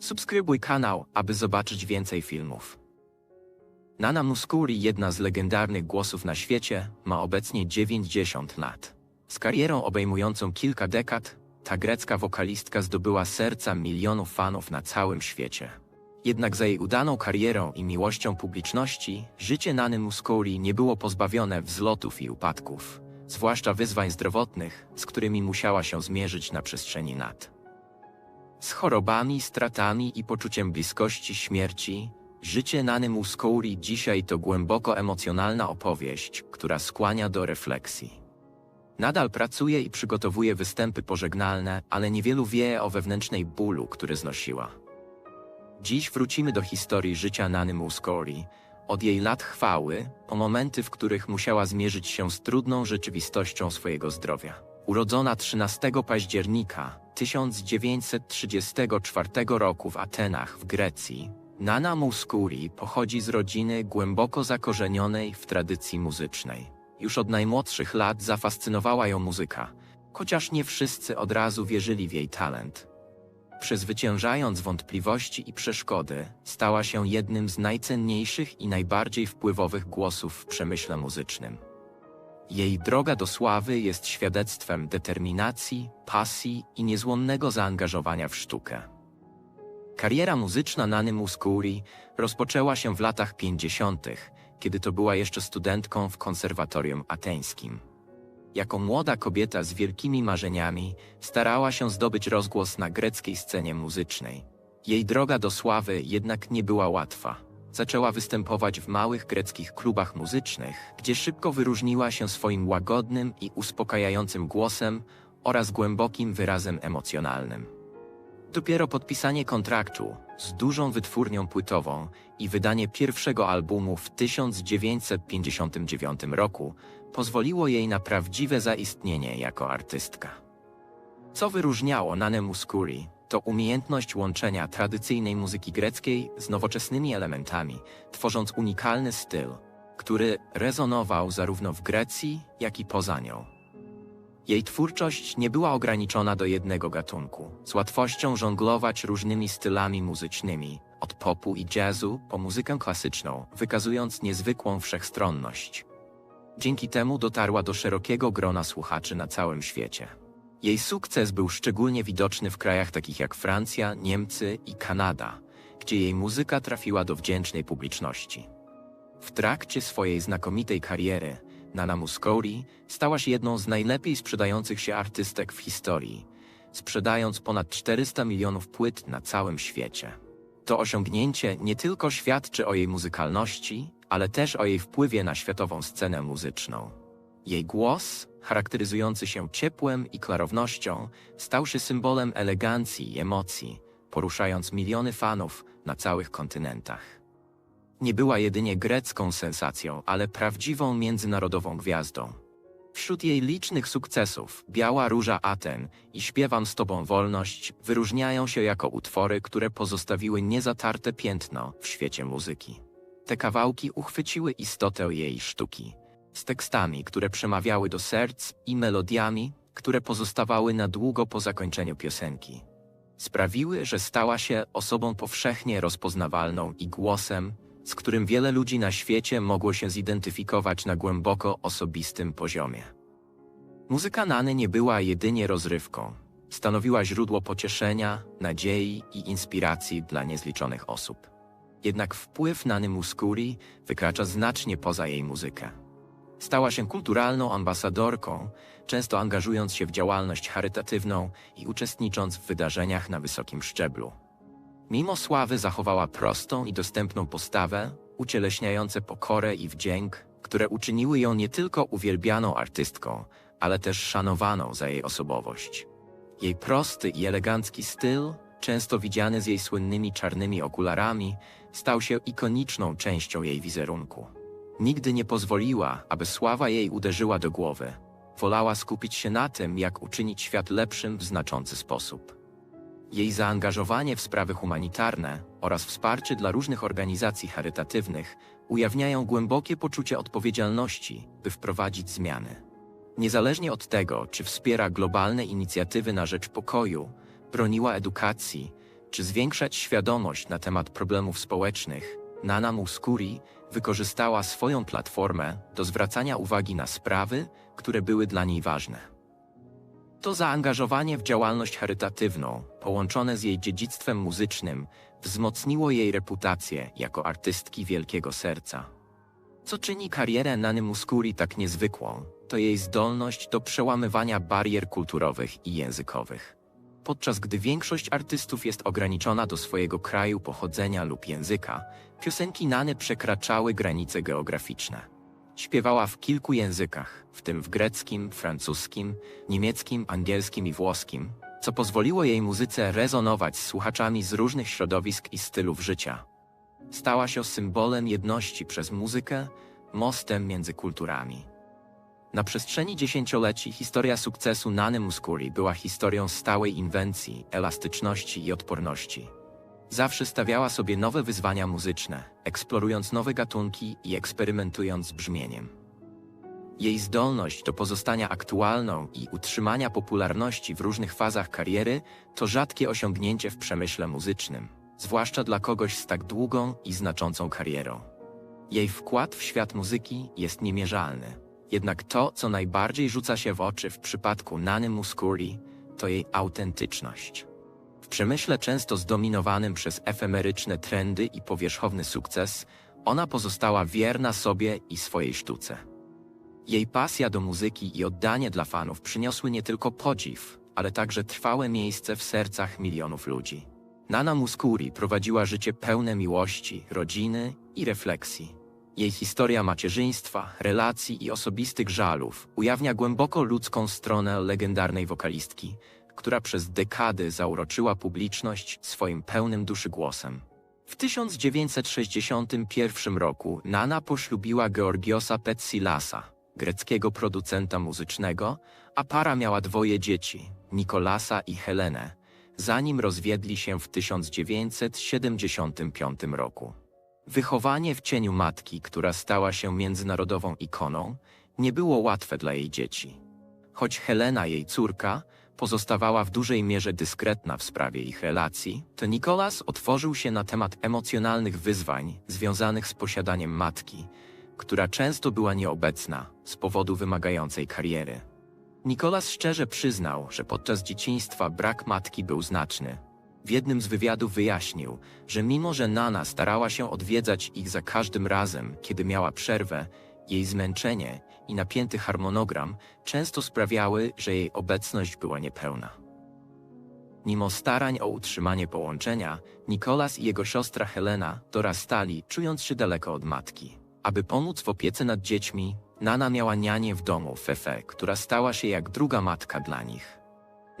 Subskrybuj kanał, aby zobaczyć więcej filmów. Nana Muscuri, jedna z legendarnych głosów na świecie, ma obecnie 90 lat. Z karierą obejmującą kilka dekad, ta grecka wokalistka zdobyła serca milionów fanów na całym świecie. Jednak za jej udaną karierą i miłością publiczności, życie Nany Muscuri nie było pozbawione wzlotów i upadków, zwłaszcza wyzwań zdrowotnych, z którymi musiała się zmierzyć na przestrzeni lat. Z chorobami, stratami i poczuciem bliskości śmierci, życie Nany Muscuri dzisiaj to głęboko emocjonalna opowieść, która skłania do refleksji. Nadal pracuje i przygotowuje występy pożegnalne, ale niewielu wie o wewnętrznej bólu, który znosiła. Dziś wrócimy do historii życia Nany Muscuri, od jej lat chwały, po momenty, w których musiała zmierzyć się z trudną rzeczywistością swojego zdrowia. Urodzona 13 października 1934 roku w Atenach w Grecji, Nana Muscuri pochodzi z rodziny głęboko zakorzenionej w tradycji muzycznej. Już od najmłodszych lat zafascynowała ją muzyka, chociaż nie wszyscy od razu wierzyli w jej talent. Przezwyciężając wątpliwości i przeszkody, stała się jednym z najcenniejszych i najbardziej wpływowych głosów w przemyśle muzycznym. Jej droga do sławy jest świadectwem determinacji, pasji i niezłomnego zaangażowania w sztukę. Kariera muzyczna Nany Muscuri rozpoczęła się w latach 50., kiedy to była jeszcze studentką w konserwatorium ateńskim. Jako młoda kobieta z wielkimi marzeniami starała się zdobyć rozgłos na greckiej scenie muzycznej. Jej droga do sławy jednak nie była łatwa. Zaczęła występować w małych greckich klubach muzycznych, gdzie szybko wyróżniła się swoim łagodnym i uspokajającym głosem oraz głębokim wyrazem emocjonalnym. Dopiero podpisanie kontraktu z dużą wytwórnią płytową i wydanie pierwszego albumu w 1959 roku pozwoliło jej na prawdziwe zaistnienie jako artystka. Co wyróżniało Nanę Muscuri, to umiejętność łączenia tradycyjnej muzyki greckiej z nowoczesnymi elementami, tworząc unikalny styl, który rezonował zarówno w Grecji, jak i poza nią. Jej twórczość nie była ograniczona do jednego gatunku. Z łatwością żonglować różnymi stylami muzycznymi, od popu i jazzu po muzykę klasyczną, wykazując niezwykłą wszechstronność. Dzięki temu dotarła do szerokiego grona słuchaczy na całym świecie. Jej sukces był szczególnie widoczny w krajach takich jak Francja, Niemcy i Kanada, gdzie jej muzyka trafiła do wdzięcznej publiczności. W trakcie swojej znakomitej kariery Nana Muscuri stała się jedną z najlepiej sprzedających się artystek w historii, sprzedając ponad 400 milionów płyt na całym świecie. To osiągnięcie nie tylko świadczy o jej muzykalności, ale też o jej wpływie na światową scenę muzyczną. Jej głos, charakteryzujący się ciepłem i klarownością, stał się symbolem elegancji i emocji, poruszając miliony fanów na całych kontynentach. Nie była jedynie grecką sensacją, ale prawdziwą międzynarodową gwiazdą. Wśród jej licznych sukcesów Biała Róża Aten i Śpiewam z Tobą Wolność wyróżniają się jako utwory, które pozostawiły niezatarte piętno w świecie muzyki. Te kawałki uchwyciły istotę jej sztuki, z tekstami, które przemawiały do serc i melodiami, które pozostawały na długo po zakończeniu piosenki. Sprawiły, że stała się osobą powszechnie rozpoznawalną i głosem, z którym wiele ludzi na świecie mogło się zidentyfikować na głęboko osobistym poziomie. Muzyka Nany nie była jedynie rozrywką. Stanowiła źródło pocieszenia, nadziei i inspiracji dla niezliczonych osób. Jednak wpływ Nany Muscuri wykracza znacznie poza jej muzykę. Stała się kulturalną ambasadorką, często angażując się w działalność charytatywną i uczestnicząc w wydarzeniach na wysokim szczeblu. Mimo sławy zachowała prostą i dostępną postawę, ucieleśniające pokorę i wdzięk, które uczyniły ją nie tylko uwielbianą artystką, ale też szanowaną za jej osobowość. Jej prosty i elegancki styl, często widziany z jej słynnymi czarnymi okularami, stał się ikoniczną częścią jej wizerunku. Nigdy nie pozwoliła, aby sława jej uderzyła do głowy. Wolała skupić się na tym, jak uczynić świat lepszym w znaczący sposób. Jej zaangażowanie w sprawy humanitarne oraz wsparcie dla różnych organizacji charytatywnych ujawniają głębokie poczucie odpowiedzialności, by wprowadzić zmiany. Niezależnie od tego, czy wspiera globalne inicjatywy na rzecz pokoju, broniła edukacji, czy zwiększać świadomość na temat problemów społecznych, Nana Mouskouri wykorzystała swoją platformę do zwracania uwagi na sprawy, które były dla niej ważne. To zaangażowanie w działalność charytatywną, połączone z jej dziedzictwem muzycznym, wzmocniło jej reputację jako artystki wielkiego serca. Co czyni karierę Nany Mouskouri tak niezwykłą, to jej zdolność do przełamywania barier kulturowych i językowych. Podczas gdy większość artystów jest ograniczona do swojego kraju pochodzenia lub języka, piosenki Nany przekraczały granice geograficzne. Śpiewała w kilku językach, w tym w greckim, francuskim, niemieckim, angielskim i włoskim, co pozwoliło jej muzyce rezonować z słuchaczami z różnych środowisk i stylów życia. Stała się symbolem jedności przez muzykę, mostem między kulturami. Na przestrzeni dziesięcioleci historia sukcesu Nany Mouskouri była historią stałej inwencji, elastyczności i odporności. Zawsze stawiała sobie nowe wyzwania muzyczne, eksplorując nowe gatunki i eksperymentując z brzmieniem. Jej zdolność do pozostania aktualną i utrzymania popularności w różnych fazach kariery to rzadkie osiągnięcie w przemyśle muzycznym, zwłaszcza dla kogoś z tak długą i znaczącą karierą. Jej wkład w świat muzyki jest niemierzalny. Jednak to, co najbardziej rzuca się w oczy w przypadku Nany Mouskouri, to jej autentyczność. W przemyśle często zdominowanym przez efemeryczne trendy i powierzchowny sukces, ona pozostała wierna sobie i swojej sztuce. Jej pasja do muzyki i oddanie dla fanów przyniosły nie tylko podziw, ale także trwałe miejsce w sercach milionów ludzi. Nana Mouskouri prowadziła życie pełne miłości, rodziny i refleksji. Jej historia macierzyństwa, relacji i osobistych żalów ujawnia głęboko ludzką stronę legendarnej wokalistki, która przez dekady zauroczyła publiczność swoim pełnym duszy głosem. W 1961 roku Nana poślubiła Georgiosa Petsilasa, greckiego producenta muzycznego, a para miała dwoje dzieci, Nikolasa i Helenę, zanim rozwiedli się w 1975 roku. Wychowanie w cieniu matki, która stała się międzynarodową ikoną, nie było łatwe dla jej dzieci. Choć Helena, jej córka, pozostawała w dużej mierze dyskretna w sprawie ich relacji, to Nikolas otworzył się na temat emocjonalnych wyzwań związanych z posiadaniem matki, która często była nieobecna z powodu wymagającej kariery. Nikolas szczerze przyznał, że podczas dzieciństwa brak matki był znaczny, w jednym z wywiadów wyjaśnił, że mimo że Nana starała się odwiedzać ich za każdym razem, kiedy miała przerwę, jej zmęczenie i napięty harmonogram często sprawiały, że jej obecność była niepełna. Mimo starań o utrzymanie połączenia, Nikolas i jego siostra Helena dorastali, czując się daleko od matki. Aby pomóc w opiece nad dziećmi, Nana miała nianię w domu, Fefe, która stała się jak druga matka dla nich.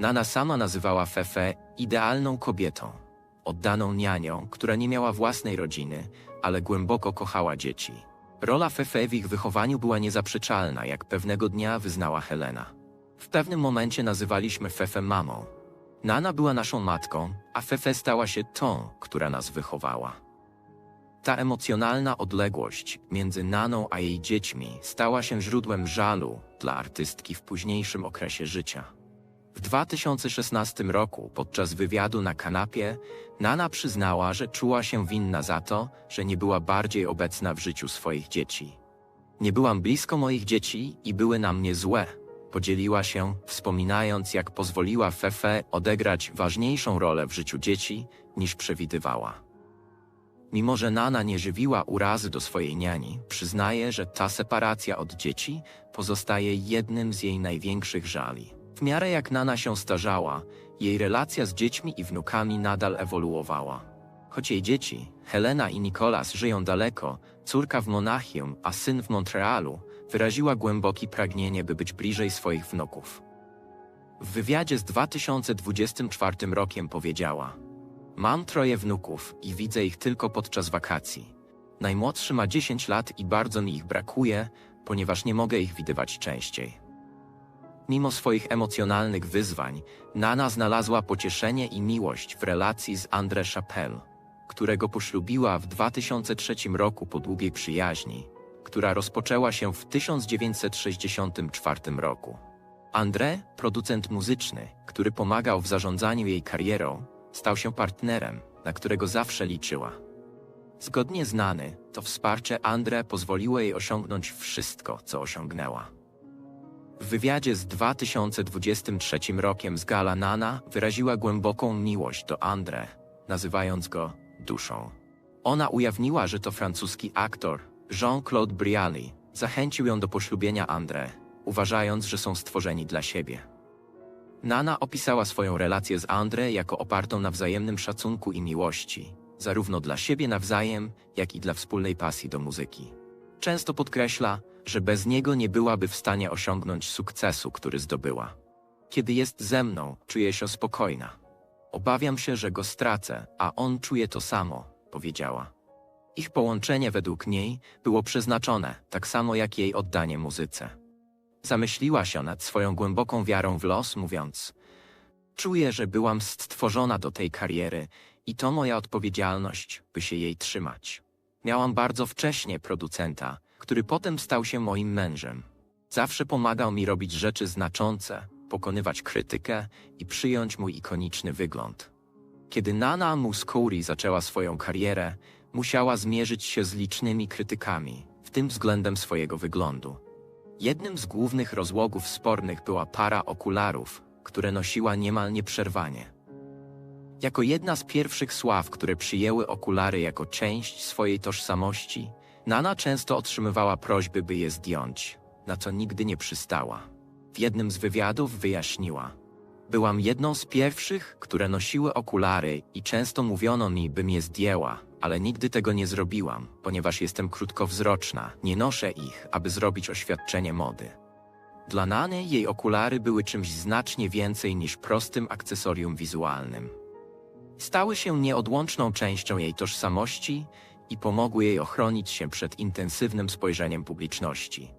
Nana sama nazywała Fefe idealną kobietą, oddaną nianią, która nie miała własnej rodziny, ale głęboko kochała dzieci. Rola Fefe w ich wychowaniu była niezaprzeczalna, jak pewnego dnia wyznała Helena. W pewnym momencie nazywaliśmy Fefe mamą. Nana była naszą matką, a Fefe stała się tą, która nas wychowała. Ta emocjonalna odległość między Naną a jej dziećmi stała się źródłem żalu dla artystki w późniejszym okresie życia. W 2016 roku, podczas wywiadu na kanapie, Nana przyznała, że czuła się winna za to, że nie była bardziej obecna w życiu swoich dzieci. Nie byłam blisko moich dzieci i były na mnie złe. Podzieliła się, wspominając, jak pozwoliła Fefe odegrać ważniejszą rolę w życiu dzieci, niż przewidywała. Mimo, że Nana nie żywiła urazy do swojej niani, przyznaje, że ta separacja od dzieci pozostaje jednym z jej największych żali. W miarę jak Nana się starzała, jej relacja z dziećmi i wnukami nadal ewoluowała. Choć jej dzieci, Helena i Nikolas, żyją daleko, córka w Monachium, a syn w Montrealu, wyraziła głębokie pragnienie, by być bliżej swoich wnuków. W wywiadzie z 2024 rokiem powiedziała: Mam troje wnuków i widzę ich tylko podczas wakacji. Najmłodszy ma 10 lat i bardzo mi ich brakuje, ponieważ nie mogę ich widywać częściej. Mimo swoich emocjonalnych wyzwań, Nana znalazła pocieszenie i miłość w relacji z André Chapelle, którego poślubiła w 2003 roku po długiej przyjaźni, która rozpoczęła się w 1964 roku. André, producent muzyczny, który pomagał w zarządzaniu jej karierą, stał się partnerem, na którego zawsze liczyła. Zgodnie z Nany, to wsparcie Andre pozwoliło jej osiągnąć wszystko, co osiągnęła. W wywiadzie z 2023 rokiem z Gala Nana wyraziła głęboką miłość do Andre, nazywając go duszą. Ona ujawniła, że to francuski aktor Jean-Claude Brialy zachęcił ją do poślubienia Andre, uważając, że są stworzeni dla siebie. Nana opisała swoją relację z Andre jako opartą na wzajemnym szacunku i miłości, zarówno dla siebie nawzajem, jak i dla wspólnej pasji do muzyki. Często podkreśla, że bez niego nie byłaby w stanie osiągnąć sukcesu, który zdobyła. Kiedy jest ze mną, czuję się spokojna. Obawiam się, że go stracę, a on czuje to samo, powiedziała. Ich połączenie według niej było przeznaczone, tak samo jak jej oddanie muzyce. Zamyśliła się nad swoją głęboką wiarą w los, mówiąc: Czuję, że byłam stworzona do tej kariery i to moja odpowiedzialność, by się jej trzymać. Miałam bardzo wcześnie producenta, który potem stał się moim mężem. Zawsze pomagał mi robić rzeczy znaczące, pokonywać krytykę i przyjąć mój ikoniczny wygląd. Kiedy Nana Mouskouri zaczęła swoją karierę, musiała zmierzyć się z licznymi krytykami, w tym względem swojego wyglądu. Jednym z głównych rozłogów spornych była para okularów, które nosiła niemal nieprzerwanie. Jako jedna z pierwszych sław, które przyjęły okulary jako część swojej tożsamości, Nana często otrzymywała prośby, by je zdjąć, na co nigdy nie przystała. W jednym z wywiadów wyjaśniła: Byłam jedną z pierwszych, które nosiły okulary i często mówiono mi, bym je zdjęła, ale nigdy tego nie zrobiłam, ponieważ jestem krótkowzroczna, nie noszę ich, aby zrobić oświadczenie mody. Dla Nany jej okulary były czymś znacznie więcej niż prostym akcesorium wizualnym. Stały się nieodłączną częścią jej tożsamości i pomogły jej ochronić się przed intensywnym spojrzeniem publiczności.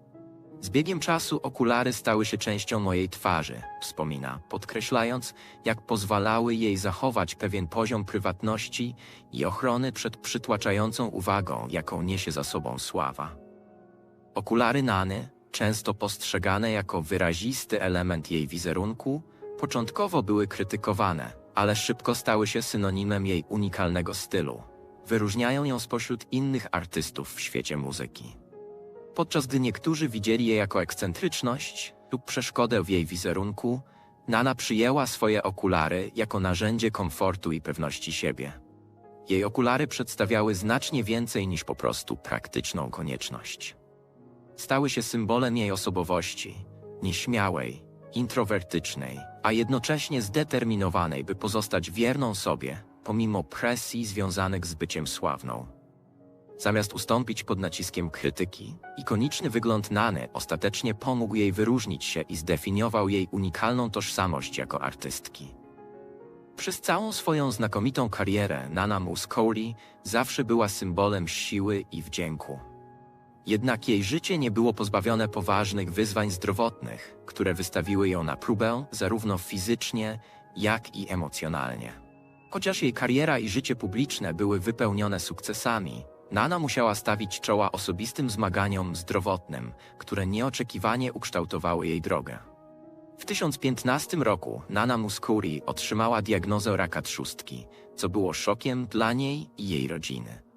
Z biegiem czasu okulary stały się częścią mojej twarzy, wspomina, podkreślając, jak pozwalały jej zachować pewien poziom prywatności i ochrony przed przytłaczającą uwagą, jaką niesie za sobą sława. Okulary Nany, często postrzegane jako wyrazisty element jej wizerunku, początkowo były krytykowane, ale szybko stały się synonimem jej unikalnego stylu. Wyróżniają ją spośród innych artystów w świecie muzyki. Podczas gdy niektórzy widzieli je jako ekscentryczność lub przeszkodę w jej wizerunku, Nana przyjęła swoje okulary jako narzędzie komfortu i pewności siebie. Jej okulary przedstawiały znacznie więcej niż po prostu praktyczną konieczność. Stały się symbolem jej osobowości, nieśmiałej, introwertycznej, a jednocześnie zdeterminowanej, by pozostać wierną sobie, pomimo presji związanych z byciem sławną. Zamiast ustąpić pod naciskiem krytyki, ikoniczny wygląd Nany ostatecznie pomógł jej wyróżnić się i zdefiniował jej unikalną tożsamość jako artystki. Przez całą swoją znakomitą karierę Nana Mouskouri zawsze była symbolem siły i wdzięku. Jednak jej życie nie było pozbawione poważnych wyzwań zdrowotnych, które wystawiły ją na próbę zarówno fizycznie, jak i emocjonalnie. Chociaż jej kariera i życie publiczne były wypełnione sukcesami, Nana musiała stawić czoła osobistym zmaganiom zdrowotnym, które nieoczekiwanie ukształtowały jej drogę. W 1015 roku Nana Mouskouri otrzymała diagnozę raka trzustki, co było szokiem dla niej i jej rodziny.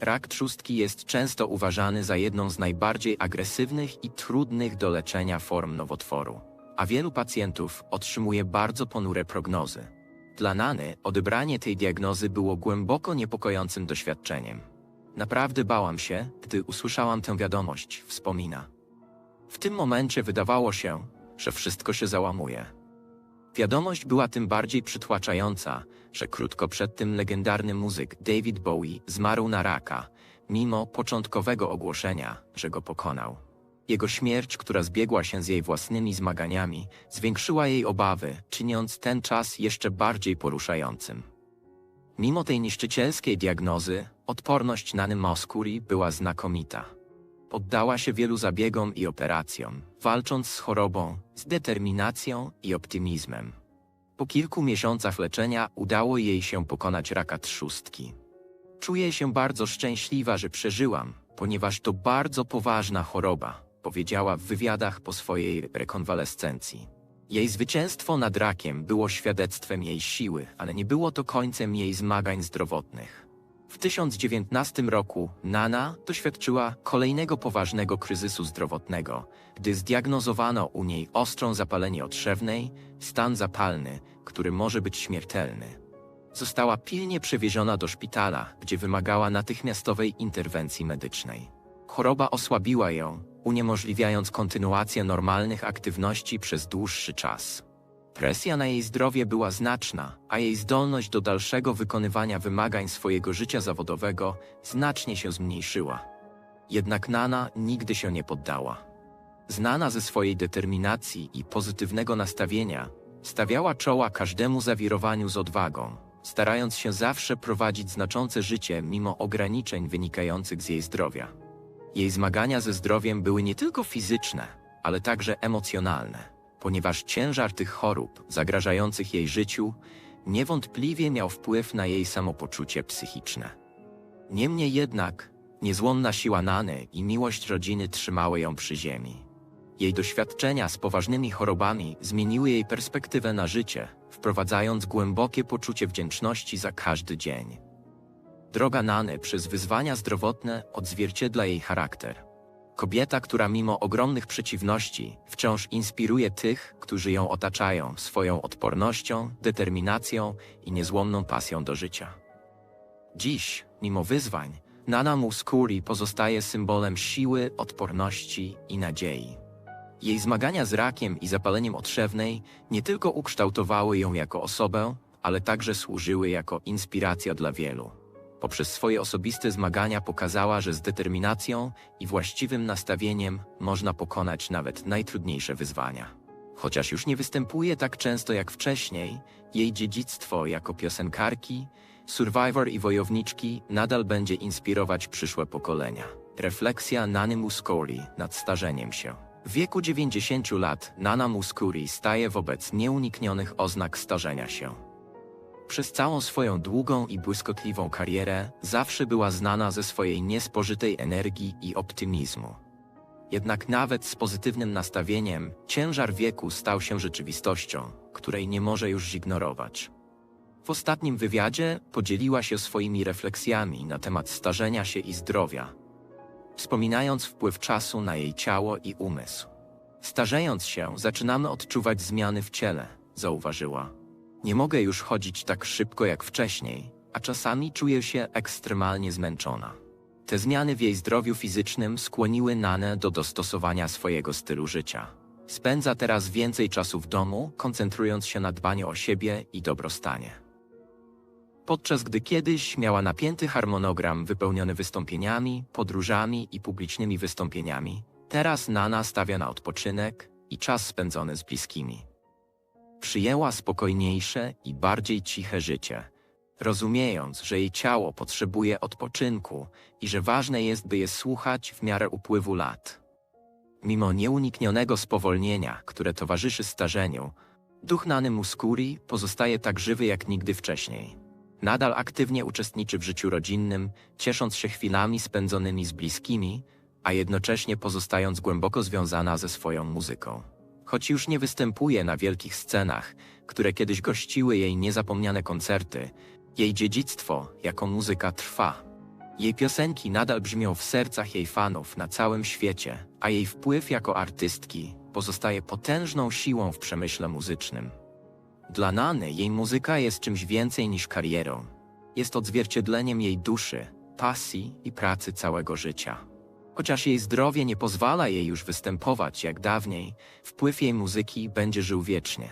Rak trzustki jest często uważany za jedną z najbardziej agresywnych i trudnych do leczenia form nowotworu, a wielu pacjentów otrzymuje bardzo ponure prognozy. Dla Nany odebranie tej diagnozy było głęboko niepokojącym doświadczeniem. Naprawdę bałam się, gdy usłyszałam tę wiadomość, wspomina. W tym momencie wydawało się, że wszystko się załamuje. Wiadomość była tym bardziej przytłaczająca, że krótko przed tym legendarny muzyk David Bowie zmarł na raka, mimo początkowego ogłoszenia, że go pokonał. Jego śmierć, która zbiegła się z jej własnymi zmaganiami, zwiększyła jej obawy, czyniąc ten czas jeszcze bardziej poruszającym. Mimo tej niszczycielskiej diagnozy, odporność Nany Moskuri była znakomita. Poddała się wielu zabiegom i operacjom, walcząc z chorobą, z determinacją i optymizmem. Po kilku miesiącach leczenia udało jej się pokonać raka trzustki. Czuję się bardzo szczęśliwa, że przeżyłam, ponieważ to bardzo poważna choroba, powiedziała w wywiadach po swojej rekonwalescencji. Jej zwycięstwo nad rakiem było świadectwem jej siły, ale nie było to końcem jej zmagań zdrowotnych. W 1019 roku Nana doświadczyła kolejnego poważnego kryzysu zdrowotnego, gdy zdiagnozowano u niej ostrą zapalenie otrzewnej, stan zapalny, który może być śmiertelny. Została pilnie przewieziona do szpitala, gdzie wymagała natychmiastowej interwencji medycznej. Choroba osłabiła ją, uniemożliwiając kontynuację normalnych aktywności przez dłuższy czas. Presja na jej zdrowie była znaczna, a jej zdolność do dalszego wykonywania wymagań swojego życia zawodowego znacznie się zmniejszyła. Jednak Nana nigdy się nie poddała. Znana ze swojej determinacji i pozytywnego nastawienia, stawiała czoła każdemu zawirowaniu z odwagą, starając się zawsze prowadzić znaczące życie mimo ograniczeń wynikających z jej zdrowia. Jej zmagania ze zdrowiem były nie tylko fizyczne, ale także emocjonalne, ponieważ ciężar tych chorób zagrażających jej życiu niewątpliwie miał wpływ na jej samopoczucie psychiczne. Niemniej jednak, niezłomna siła Nany i miłość rodziny trzymały ją przy ziemi. Jej doświadczenia z poważnymi chorobami zmieniły jej perspektywę na życie, wprowadzając głębokie poczucie wdzięczności za każdy dzień. Droga Nany przez wyzwania zdrowotne odzwierciedla jej charakter. Kobieta, która mimo ogromnych przeciwności wciąż inspiruje tych, którzy ją otaczają swoją odpornością, determinacją i niezłomną pasją do życia. Dziś, mimo wyzwań, Nana Mouskouri pozostaje symbolem siły, odporności i nadziei. Jej zmagania z rakiem i zapaleniem otrzewnej nie tylko ukształtowały ją jako osobę, ale także służyły jako inspiracja dla wielu. Poprzez swoje osobiste zmagania pokazała, że z determinacją i właściwym nastawieniem można pokonać nawet najtrudniejsze wyzwania. Chociaż już nie występuje tak często jak wcześniej, jej dziedzictwo jako piosenkarki, survivor i wojowniczki nadal będzie inspirować przyszłe pokolenia. Refleksja Nany Muscuri nad starzeniem się. W wieku 90 lat Nana Muscuri staje wobec nieuniknionych oznak starzenia się. Przez całą swoją długą i błyskotliwą karierę zawsze była znana ze swojej niespożytej energii i optymizmu. Jednak nawet z pozytywnym nastawieniem ciężar wieku stał się rzeczywistością, której nie może już zignorować. W ostatnim wywiadzie podzieliła się swoimi refleksjami na temat starzenia się i zdrowia, wspominając wpływ czasu na jej ciało i umysł. Starzejąc się, zaczynamy odczuwać zmiany w ciele, zauważyła. Nie mogę już chodzić tak szybko jak wcześniej, a czasami czuję się ekstremalnie zmęczona. Te zmiany w jej zdrowiu fizycznym skłoniły Nanę do dostosowania swojego stylu życia. Spędza teraz więcej czasu w domu, koncentrując się na dbaniu o siebie i dobrostanie. Podczas gdy kiedyś miała napięty harmonogram wypełniony wystąpieniami, podróżami i publicznymi wystąpieniami, teraz Nana stawia na odpoczynek i czas spędzony z bliskimi. Przyjęła spokojniejsze i bardziej ciche życie, rozumiejąc, że jej ciało potrzebuje odpoczynku i że ważne jest, by je słuchać w miarę upływu lat. Mimo nieuniknionego spowolnienia, które towarzyszy starzeniu, duch Nany Muscuri pozostaje tak żywy jak nigdy wcześniej. Nadal aktywnie uczestniczy w życiu rodzinnym, ciesząc się chwilami spędzonymi z bliskimi, a jednocześnie pozostając głęboko związana ze swoją muzyką. Choć już nie występuje na wielkich scenach, które kiedyś gościły jej niezapomniane koncerty, jej dziedzictwo jako muzyka trwa. Jej piosenki nadal brzmią w sercach jej fanów na całym świecie, a jej wpływ jako artystki pozostaje potężną siłą w przemyśle muzycznym. Dla Nany jej muzyka jest czymś więcej niż karierą. Jest odzwierciedleniem jej duszy, pasji i pracy całego życia. Chociaż jej zdrowie nie pozwala jej już występować jak dawniej, wpływ jej muzyki będzie żył wiecznie.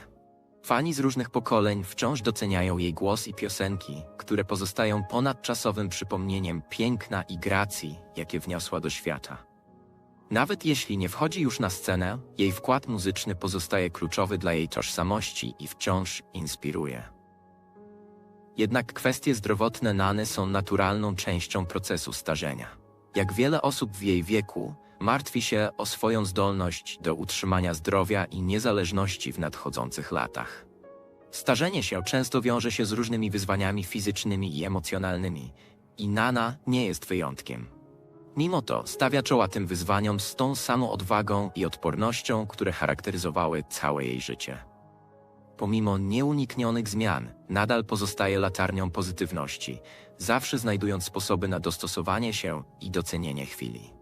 Fani z różnych pokoleń wciąż doceniają jej głos i piosenki, które pozostają ponadczasowym przypomnieniem piękna i gracji, jakie wniosła do świata. Nawet jeśli nie wchodzi już na scenę, jej wkład muzyczny pozostaje kluczowy dla jej tożsamości i wciąż inspiruje. Jednak kwestie zdrowotne Nany są naturalną częścią procesu starzenia. Jak wiele osób w jej wieku, martwi się o swoją zdolność do utrzymania zdrowia i niezależności w nadchodzących latach. Starzenie się często wiąże się z różnymi wyzwaniami fizycznymi i emocjonalnymi, i Nana nie jest wyjątkiem. Mimo to stawia czoła tym wyzwaniom z tą samą odwagą i odpornością, które charakteryzowały całe jej życie. Pomimo nieuniknionych zmian, nadal pozostaje latarnią pozytywności, zawsze znajdując sposoby na dostosowanie się i docenienie chwili.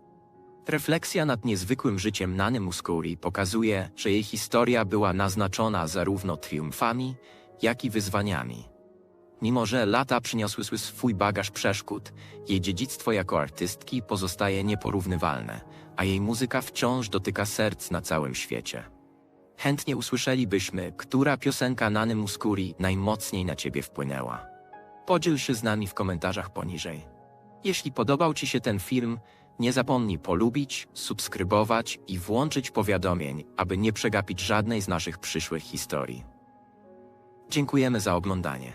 Refleksja nad niezwykłym życiem Nany Muscuri pokazuje, że jej historia była naznaczona zarówno triumfami, jak i wyzwaniami. Mimo, że lata przyniosły swój bagaż przeszkód, jej dziedzictwo jako artystki pozostaje nieporównywalne, a jej muzyka wciąż dotyka serc na całym świecie. Chętnie usłyszelibyśmy, która piosenka Nany Muscuri najmocniej na ciebie wpłynęła. Podziel się z nami w komentarzach poniżej. Jeśli podobał Ci się ten film, nie zapomnij polubić, subskrybować i włączyć powiadomień, aby nie przegapić żadnej z naszych przyszłych historii. Dziękujemy za oglądanie.